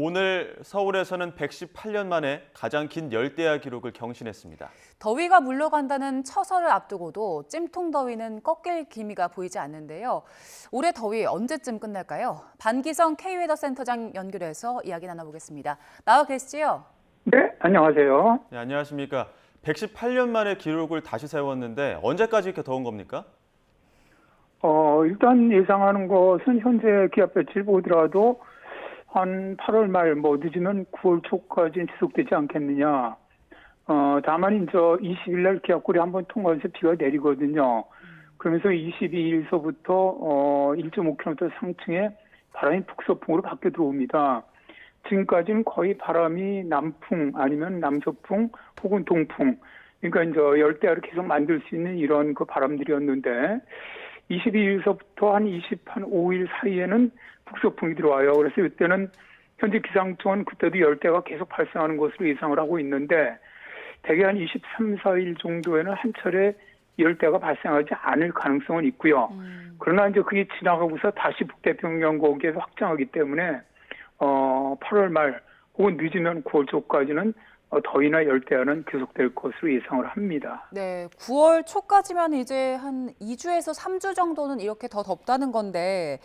오늘 서울에서는 118년 만에 가장 긴 열대야 기록을 경신했습니다. 더위가 물러간다는 처서를 앞두고도 찜통 더위는 꺾일 기미가 보이지 않는데요. 올해 더위 언제쯤 끝날까요? 반기성 K웨더 센터장 연결해서 이야기 나눠보겠습니다. 나와 계시지요? 네, 안녕하세요. 네, 안녕하십니까. 118년 만에 기록을 다시 세웠는데 언제까지 이렇게 더운 겁니까? 어, 일단 예상하는 것은 현재 기압 배치를 보더라도 한 8월 말, 뭐 늦으면 9월 초까지는 지속되지 않겠느냐. 어, 다만 이제 20일 날 기압골이 한번 통과해서 비가 내리거든요. 그러면서 22일서부터 어, 1.5km 상층에 바람이 북서풍으로 바뀌어 들어옵니다. 지금까지는 거의 바람이 남풍 아니면 남서풍 혹은 동풍 그러니까 이제 열대야를 계속 만들 수 있는 이런 그 바람들이었는데 22일서부터 한 25일 사이에는 북서풍이 들어와요. 그래서 이때는 현재 기상청은 그때도 열대가 계속 발생하는 것으로 예상을 하고 있는데 대개 한 23, 4일 정도에는 한 차례 열대가 발생하지 않을 가능성은 있고요. 그러나 이제 그게 지나가고서 다시 북태평양 고기에서 확장하기 때문에 어 8월 말 혹은 늦으면 9월 초까지는 어, 더위나 열대야는 계속될 것으로 예상을 합니다. 네, 9월 초까지면 이제 한 2주에서 3주 정도는 이렇게 더 덥다는 건데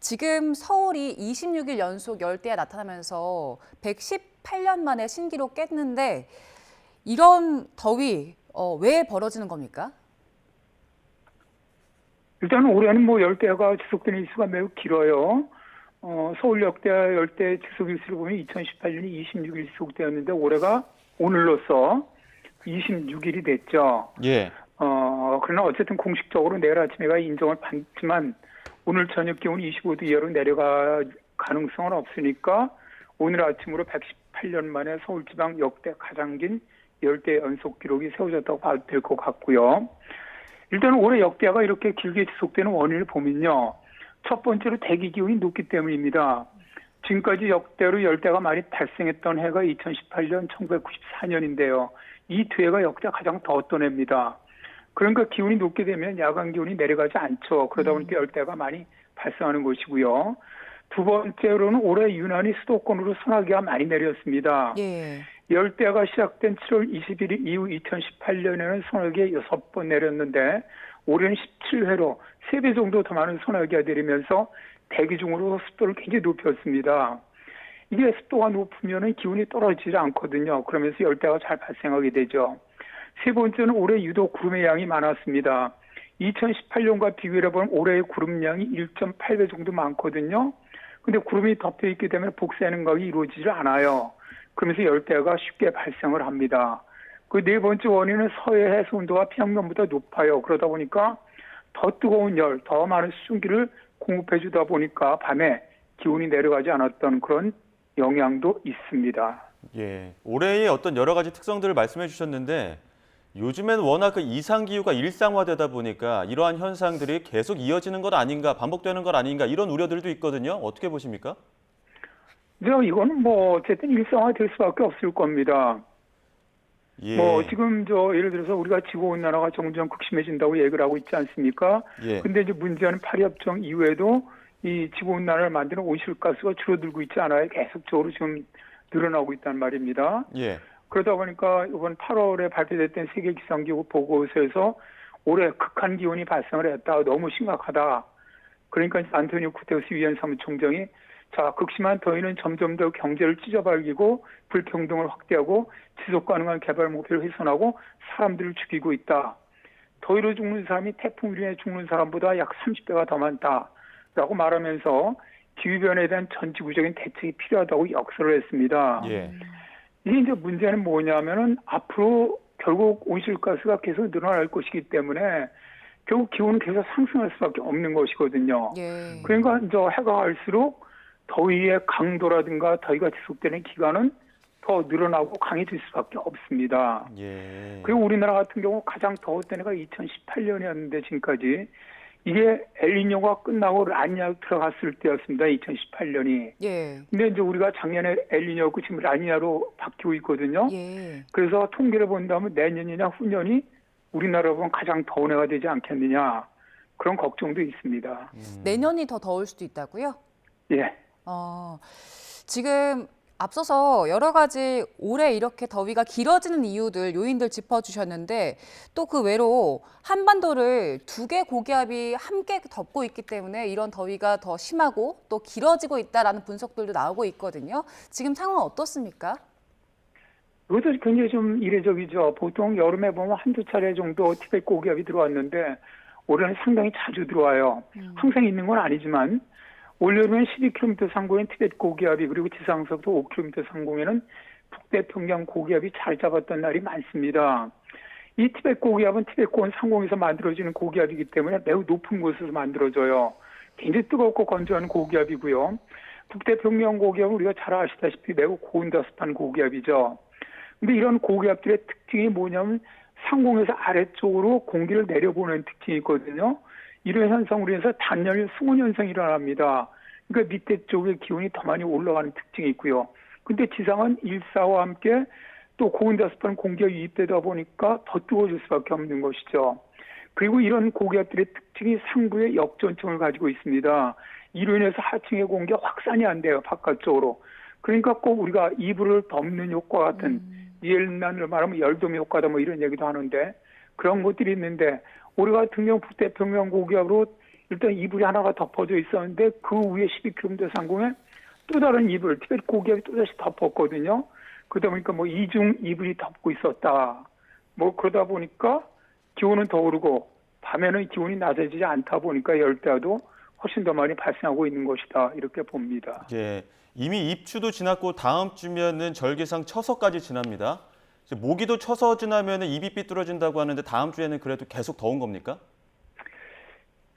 지금 서울이 26일 연속 열대야 나타나면서 118년 만에 신기록 깼는데 이런 더위 어, 왜 벌어지는 겁니까? 일단 올해는 뭐 열대야가 지속되는 일수가 매우 길어요. 어, 서울 역대야 열대 지속 일수를 보면 2018년이 26일 지속되었는데 올해가 오늘로서 26일이 됐죠. 예. 어, 그러나 어쨌든 공식적으로 내일 아침에가 인정을 받지만 오늘 저녁 기온 25도 이하로 내려갈 가능성은 없으니까 오늘 아침으로 118년 만에 서울지방 역대 가장 긴 열대 연속 기록이 세워졌다고 봐도 될 것 같고요. 일단 올해 역대가 이렇게 길게 지속되는 원인을 보면요. 첫 번째로 대기 기온이 높기 때문입니다. 지금까지 역대로 열대가 많이 발생했던 해가 2018년, 1994년인데요. 이두 해가 역대 가장 더웠던 해입니다. 그러니까 기온이 높게 되면 야간 기온이 내려가지 않죠. 그러다 보니까 열대가 많이 발생하는 것이고요. 두 번째로는 올해 유난히 수도권으로 소나기가 많이 내렸습니다. 예. 열대가 시작된 7월 21일 이후 2018년에는 소나기 6번 내렸는데 올해는 17회로 3배 정도 더 많은 소나기가 내리면서 대기 중으로 습도를 굉장히 높였습니다. 이게 습도가 높으면 기온이 떨어지지 않거든요. 그러면서 열대가 잘 발생하게 되죠. 세 번째는 올해 유독 구름의 양이 많았습니다. 2018년과 비교해 보면 올해의 구름 양이 1.8배 정도 많거든요. 근데 구름이 덮여 있기 때문에 복사 능각이 이루어지지 않아요. 그러면서 열대가 쉽게 발생을 합니다. 그 네 번째 원인은 서해 해수 온도가 평년보다 높아요. 그러다 보니까 더 뜨거운 열, 더 많은 수증기를 공급해 주다 보니까 밤에 기온이 내려가지 않았던 그런 영향도 있습니다. 예. 올해의 어떤 여러 가지 특성들을 말씀해 주셨는데 요즘엔 워낙 그 이상 기후가 일상화되다 보니까 이러한 현상들이 계속 이어지는 것 아닌가, 반복되는 것 아닌가 이런 우려들도 있거든요. 어떻게 보십니까? 네, 이거는 뭐 어쨌든 일상화 될 수밖에 없을 겁니다. 예. 뭐 지금 저 예를 들어서 우리가 지구 온난화가 점점 극심해진다고 얘기를 하고 있지 않습니까? 예. 근데 이제 문제는 파리협정 이후에도 이 지구 온난화를 만드는 오실가스가 줄어들고 있지 않아요. 계속적으로 지금 늘어나고 있단 말입니다. 예. 그러다 보니까 이번 8월에 발표됐던 세계 기상기후 보고서에서 올해 극한 기온이 발생을 했다. 너무 심각하다. 그러니까 안토니오 구테우스 유엔 사무총장이 자 극심한 더위는 점점 더 경제를 찢어발기고 불평등을 확대하고 지속 가능한 개발 목표를 훼손하고 사람들을 죽이고 있다. 더위로 죽는 사람이 태풍 위에 죽는 사람보다 약 30배가 더 많다 라고 말하면서 기후 변화에 대한 전 지구적인 대책이 필요하다고 역설을 했습니다. 예. 이게 이제 문제는 뭐냐면은 앞으로 결국 온실가스가 계속 늘어날 것이기 때문에 결국 기온은 계속 상승할 수밖에 없는 것이거든요. 예. 그러니까 이제 해가 갈수록 더위의 강도라든가 더위가 지속되는 기간은 더 늘어나고 강해질 수밖에 없습니다. 예. 그리고 우리나라 같은 경우 가장 더웠던 해가 2018년이었는데 지금까지 이게 엘니뇨가 끝나고 라니냐 들어갔을 때였습니다. 2018년이. 예. 근데 이제 우리가 작년에 엘니뇨였고 지금 라니냐로 바뀌고 있거든요. 예. 그래서 통계를 본다면 내년이나 후년이 우리나라 보면 가장 더운 해가 되지 않겠느냐 그런 걱정도 있습니다. 음. 내년이 더 더울 수도 있다고요? 예. 어, 지금 앞서서 여러 가지 올해 이렇게 더위가 길어지는 이유들, 요인들 짚어주셨는데 또 그 외로 한반도를 두 개 고기압이 함께 덮고 있기 때문에 이런 더위가 더 심하고 또 길어지고 있다라는 분석들도 나오고 있거든요. 지금 상황 어떻습니까? 이것도 굉장히 좀 이례적이죠. 보통 여름에 보면 한두 차례 정도 티벳 고기압이 들어왔는데 올해는 상당히 자주 들어와요. 항상 있는 건 아니지만 올여름엔 12km 상공인 티벳 고기압이 그리고 지상서부터 5km 상공에는 북태평양 고기압이 잘 잡았던 날이 많습니다. 이 티벳 고기압은 티벳 고원 상공에서 만들어지는 고기압이기 때문에 매우 높은 곳에서 만들어져요. 굉장히 뜨겁고 건조한 고기압이고요. 북태평양 고기압은 우리가 잘 아시다시피 매우 고온다습한 고기압이죠. 근데 이런 고기압들의 특징이 뭐냐면 상공에서 아래쪽으로 공기를 내려보는 특징이 있거든요. 이런 현상으로 인해서 단열 승원 현상이 일어납니다. 그러니까 밑에 쪽의 기온이 더 많이 올라가는 특징이 있고요. 근데 지상은 일사와 함께 또 고온다습한 공기가 유입되다 보니까 더 뜨거워질 수밖에 없는 것이죠. 그리고 이런 고기압들의 특징이 상부에 역전층을 가지고 있습니다. 이로 인해서 하층의 공기가 확산이 안 돼요, 바깥쪽으로. 그러니까 꼭 우리가 이불을 덮는 효과 같은 옛날로 말하면 열돔 효과다 뭐 이런 얘기도 하는데 그런 것들이 있는데 같은 경우 북태평양 고기압으로 일단 이불이 하나가 덮어져 있었는데 그 위에 12km 상공에 또 다른 이불 티벳 고기압이 또다시 덮었거든요. 그러다 보니까 뭐 이중 이불이 덮고 있었다. 뭐 그러다 보니까 기온은 더 오르고 밤에는 기온이 낮아지지 않다 보니까 열대야도 훨씬 더 많이 발생하고 있는 것이다 이렇게 봅니다. 예, 이미 입추도 지났고 다음 주면은 절기상 처서까지 지납니다. 모기도 처서 지나면은 입이 삐뚤어진다고 하는데 다음 주에는 그래도 계속 더운 겁니까?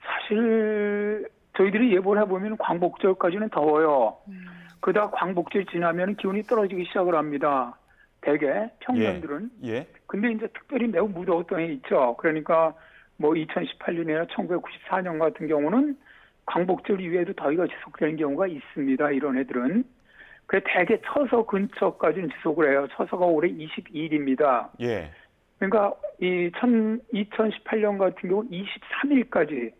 사실 저희들이 예보를 해보면 광복절까지는 더워요. 그러다 광복절 지나면 기온이 떨어지기 시작을 합니다. 대개 평년들은. 예, 근데 이제 특별히 매우 무더웠던 해 있죠. 그러니까 뭐 2018년이나 1994년 같은 경우는 광복절 이후에도 더위가 지속되는 경우가 있습니다. 이런 애들은. 그래 대개 처서 근처까지는 지속을 해요. 처서가 올해 22일입니다. 예, 그러니까 이 2018년 같은 경우 23일까지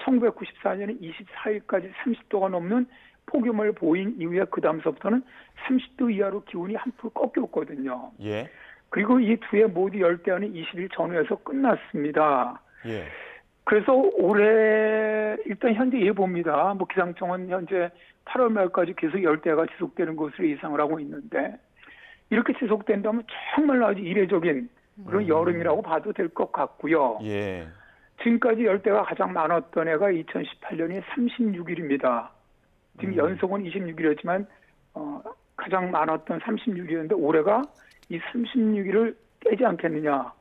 1994년에 24일까지 30도가 넘는 폭염을 보인 이후에 그 다음서부터는 30도 이하로 기온이 한풀 꺾였거든요. 예, 그리고 이 두 해 모두 열대야는 20일 전후에서 끝났습니다. 예, 그래서 올해 일단 현재 예보입니다. 뭐 기상청은 현재 8월 말까지 계속 열대야가 지속되는 것으로 예상을 하고 있는데 이렇게 지속된다면 정말 아주 이례적인 그런 여름이라고 봐도 될 것 같고요. 예, 지금까지 열대가 가장 많았던 해가 2018년이 36일입니다. 지금 연속은 26일이었지만 어, 가장 많았던 36일이었는데 올해가 이 36일을 깨지 않겠느냐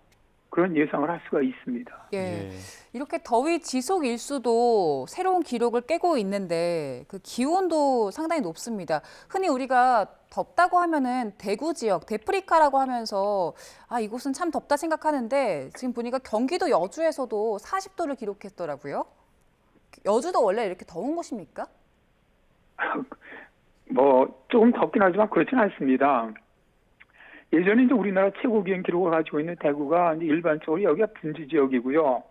그런 예상을 할 수가 있습니다. 예. 예. 이렇게 더위 지속 일수도 새로운 기록을 깨고 있는데 그 기온도 상당히 높습니다. 흔히 우리가 덥다고 하면은 대구 지역, 데프리카라고 하면서 아 이곳은 참 덥다 생각하는데 지금 보니까 경기도 여주에서도 40도를 기록했더라고요. 여주도 원래 이렇게 더운 곳입니까? 뭐 조금 덥긴 하지만 그렇진 않습니다. 예전에 이제 우리나라 최고 기온 기록을 가지고 있는 대구가 일반적으로 여기가 분지 지역이고요.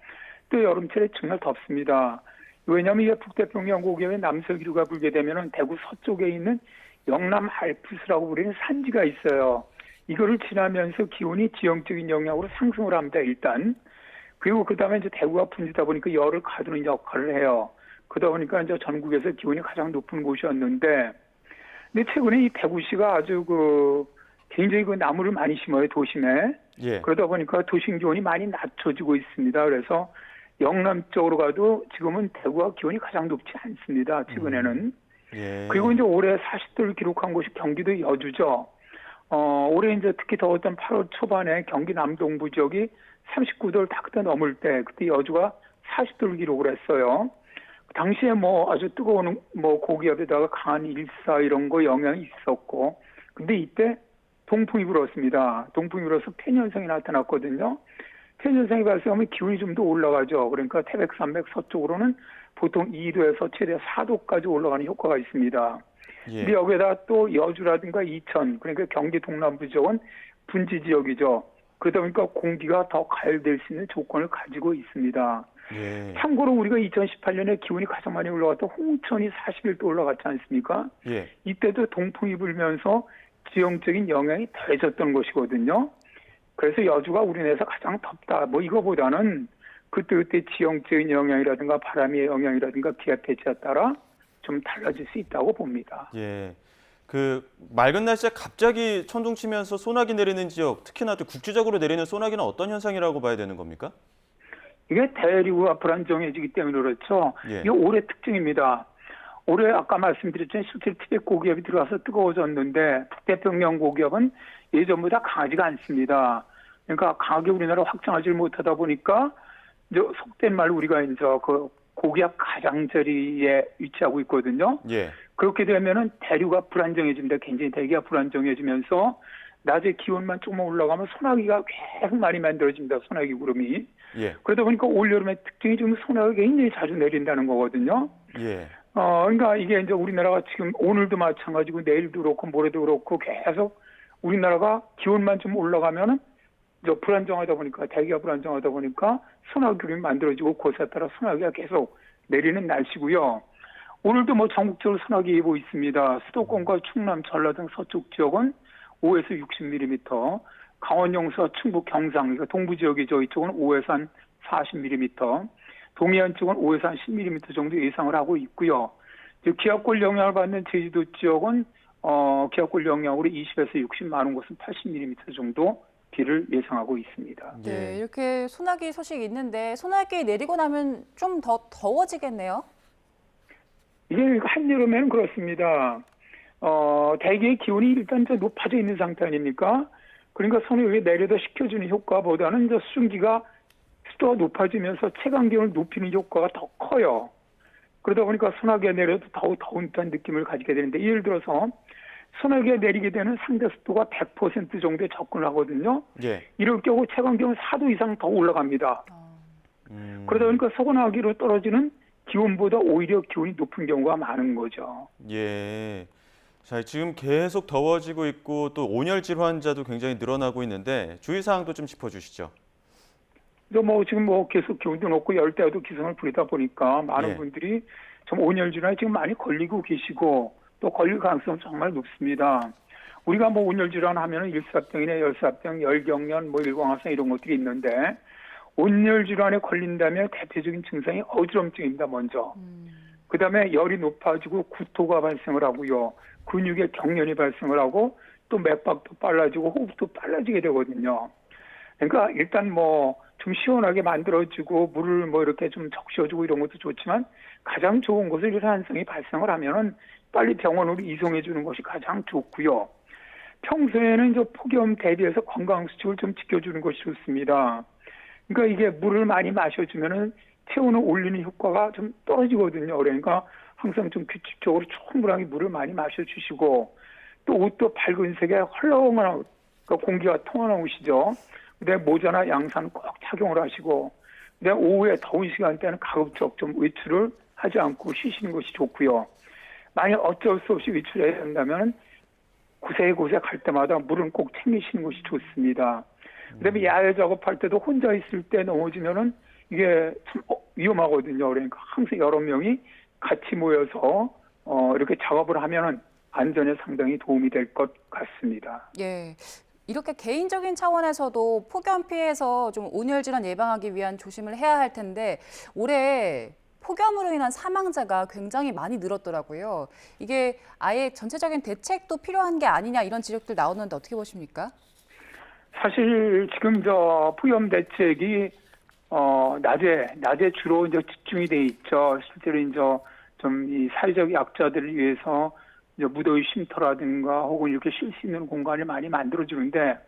또 여름철에 정말 덥습니다. 왜냐하면 이게 북태평양 고기압의 남서 기류가 불게 되면은 대구 서쪽에 있는 영남 알프스라고 부르는 산지가 있어요. 이거를 지나면서 기온이 지형적인 영향으로 상승을 합니다. 일단 그리고 그 다음에 이제 대구가 분지다 보니까 열을 가두는 역할을 해요. 그러다 보니까 이제 전국에서 기온이 가장 높은 곳이었는데, 근데 최근에 이 대구시가 아주 그 굉장히 그 나무를 많이 심어요 도심에. 예, 그러다 보니까 도심 기온이 많이 낮춰지고 있습니다. 그래서 영남 쪽으로 가도 지금은 대구가 기온이 가장 높지 않습니다. 최근에는. 예. 그리고 이제 올해 40도를 기록한 곳이 경기도 여주죠. 어, 올해 이제 특히 더웠던 8월 초반에 경기 남동부 지역이 39도를 다 그때 넘을 때 그때 여주가 40도를 기록을 했어요. 당시에 뭐 아주 뜨거운 뭐 고기압에다가 강한 일사 이런 거 영향이 있었고 근데 이때 동풍이 불었습니다. 동풍이 불어서 팬 현상이 나타났거든요. 팬 현상이 발생하면 기온이 좀 더 올라가죠. 그러니까 태백 산맥 서쪽으로는 보통 2도에서 최대 4도까지 올라가는 효과가 있습니다. 근데 예, 여기에다 또 여주라든가 이천 그러니까 경기 동남부 지역은 분지 지역이죠. 그러다 보니까 공기가 더 가열될 수 있는 조건을 가지고 있습니다. 예. 참고로 우리가 2018년에 기온이 가장 많이 올라갔던 홍천이 41도 올라갔지 않습니까? 예. 이때도 동풍이 불면서 지형적인 영향이 더해졌던 것이거든요. 그래서 여주가 우리나라에서 가장 덥다. 뭐 이거보다는 그때그때 지형적인 영향이라든가 바람의 영향이라든가 기압 배치에 따라 좀 달라질 수 있다고 봅니다. 예. 그 맑은 날씨에 갑자기 천둥 치면서 소나기 내리는 지역, 특히나 또 국지적으로 내리는 소나기는 어떤 현상이라고 봐야 되는 겁니까? 이게 대륙과 불안정해지기 때문에 그렇죠. 예. 이게 올해 특징입니다. 올해 아까 말씀드렸지만 실제 티벳 고기압이 들어와서 뜨거워졌는데 북태평양 고기압은 예전보다 강하지가 않습니다. 그러니까 강하게 우리나라 확장하지 못하다 보니까 이제 속된 말로 우리가 이제 그 고기압 가장자리에 위치하고 있거든요. 예. 그렇게 되면은 대류가 불안정해집니다. 굉장히 대기가 불안정해지면서 낮에 기온만 조금만 올라가면 소나기가 계속 많이 만들어집니다. 소나기 구름이. 예. 그러다 보니까 올 여름의 특징이 지금 소나기가 굉장히 자주 내린다는 거거든요. 예. 어, 그러니까 이게 이제 우리나라가 지금 오늘도 마찬가지고 내일도 그렇고 모레도 그렇고 계속 우리나라가 기온만 좀 올라가면은 이제 불안정하다 보니까 대기가 불안정하다 보니까 소나기 구름이 만들어지고 그것에 따라 소나기가 계속 내리는 날씨고요. 오늘도 뭐 전국적으로 소나기 예보 있습니다. 수도권과 충남, 전라 등 서쪽 지역은 5에서 60mm, 강원 영서, 충북 경상, 그러니까 동부 지역이죠. 이쪽은 5에서 한 40mm, 동해안 쪽은 5에서 한 10mm 정도 예상을 하고 있고요. 기압골 영향을 받는 제주도 지역은 어, 기압골 영향으로 20에서 60, 많은 곳은 80mm 정도 비를 예상하고 있습니다. 예. 네, 이렇게 소나기 소식이 있는데 소나기 내리고 나면 좀 더 더워지겠네요. 이게 한여름에는 그렇습니다. 어, 대기의 기온이 일단 저 높아져 있는 상태 아닙니까? 그러니까 손에 위에 내려다 식혀주는 효과보다는 저 수증기가 습도가 높아지면서 체감 기온을 높이는 효과가 더 커요. 그러다 보니까 소나기가 내려도 더욱 더운 듯한 느낌을 가지게 되는데 예를 들어서 소나기가 내리게 되는 상대 습도가 100% 정도에 접근을 하거든요. 예. 이럴 경우 체감 기온 4도 이상 더 올라갑니다. 음. 그러다 보니까 소나기로 떨어지는 기온보다 오히려 기온이 높은 경우가 많은 거죠. 예. 자, 지금 계속 더워지고 있고 또 온열 질 환자도 굉장히 늘어나고 있는데 주의 사항도 좀 짚어 주시죠. 그래서 뭐 지금 뭐 계속 기온도 높고 열대야도 기승을 부리다 보니까 많은 예. 분들이 좀 온열 질환에 지금 많이 걸리고 계시고 또 걸릴 가능성 정말 높습니다. 우리가 뭐 온열 질환 하면은 일사병이나 열사병, 열경련, 뭐 일광화성 이런 것들이 있는데 온열 질환에 걸린다면 대표적인 증상이 어지럼증입니다. 먼저. 그다음에 열이 높아지고 구토가 발생을 하고요. 근육에 경련이 발생을 하고 또 맥박도 빨라지고 호흡도 빨라지게 되거든요. 그러니까 일단 뭐 좀 시원하게 만들어지고 물을 뭐 이렇게 좀 적셔주고 이런 것도 좋지만 가장 좋은 것은 일환성이 발생을 하면은 빨리 병원으로 이송해 주는 것이 가장 좋고요. 평소에는 저 폭염 대비해서 건강 수칙을 좀 지켜주는 것이 좋습니다. 그러니까 이게 물을 많이 마셔주면은 체온을 올리는 효과가 좀 떨어지거든요. 그러니까 항상 좀 규칙적으로 충분하게 물을 많이 마셔주시고 또 옷도 밝은 색의 헐렁한 그러니까 공기가 통하는 옷이죠. 그다음에 모자나 양산 꼭 착용을 하시고 그다음에 오후에 더운 시간대는 가급적 좀 외출을 하지 않고 쉬시는 것이 좋고요. 만약 어쩔 수 없이 외출해야 한다면 구색구색 할 때마다 물은 꼭 챙기시는 것이 좋습니다. 그다음에 야외 작업할 때도 혼자 있을 때 넘어지면은 이게 참 어, 위험하거든요. 그러니까 항상 여러 명이 같이 모여서 어, 이렇게 작업을 하면은 안전에 상당히 도움이 될 것 같습니다. 예. 이렇게 개인적인 차원에서도 폭염 피해서 좀 온열 질환 예방하기 위한 조심을 해야 할 텐데 올해 폭염으로 인한 사망자가 굉장히 많이 늘었더라고요. 이게 아예 전체적인 대책도 필요한 게 아니냐 이런 지적들 나오는데 어떻게 보십니까? 사실 지금 저 폭염 대책이 어 낮에 낮에 주로 이제 집중이 돼 있죠. 실제로 이제 좀 이 사회적 약자들을 위해서 이제 무더위 쉼터라든가 혹은 이렇게 쉴 수 있는 공간을 많이 만들어 주는데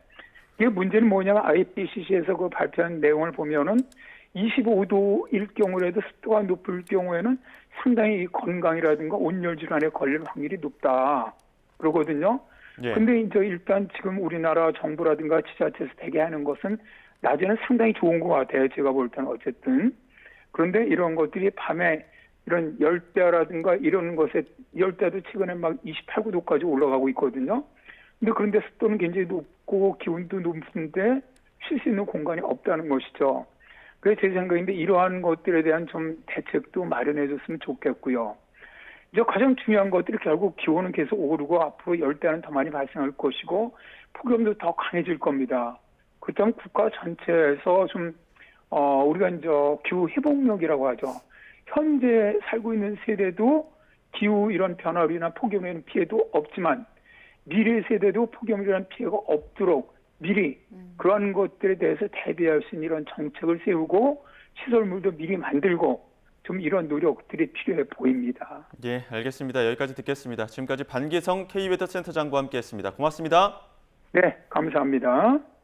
이게 문제는 뭐냐면 IPCC에서 그 발표한 내용을 보면은 25도일 경우라도 습도가 높을 경우에는 상당히 이 건강이라든가 온열 질환에 걸릴 확률이 높다 그러거든요. 예. 근데 이제 일단 지금 우리나라 정부라든가 지자체에서 대게 하는 것은 낮에는 상당히 좋은 것 같아요. 제가 볼 때는 어쨌든. 그런데 이런 것들이 밤에 이런 열대라든가 이런 것에 열대도 최근에 막 28, 9도까지 올라가고 있거든요. 근데 그런데 습도는 굉장히 높고 기온도 높은데 쉴 수 있는 공간이 없다는 것이죠. 그게 제 생각인데 이러한 것들에 대한 좀 대책도 마련해 줬으면 좋겠고요. 이제 가장 중요한 것들이 결국 기온은 계속 오르고 앞으로 열대야는 더 많이 발생할 것이고 폭염도 더 강해질 겁니다. 그렇다면 국가 전체에서 좀 어, 우리가 이제 기후 회복력이라고 하죠. 현재 살고 있는 세대도 기후 이런 변화로 인한 폭염에 대한 피해도 없지만 미래 세대도 폭염에 대한 피해가 없도록 미리 그러한 것들에 대해서 대비할 수 있는 이런 정책을 세우고 시설물도 미리 만들고 좀 이런 노력들이 필요해 보입니다. 예, 알겠습니다. 여기까지 듣겠습니다. 지금까지 반기성 K웨더센터장과 함께했습니다. 고맙습니다. 네, 감사합니다.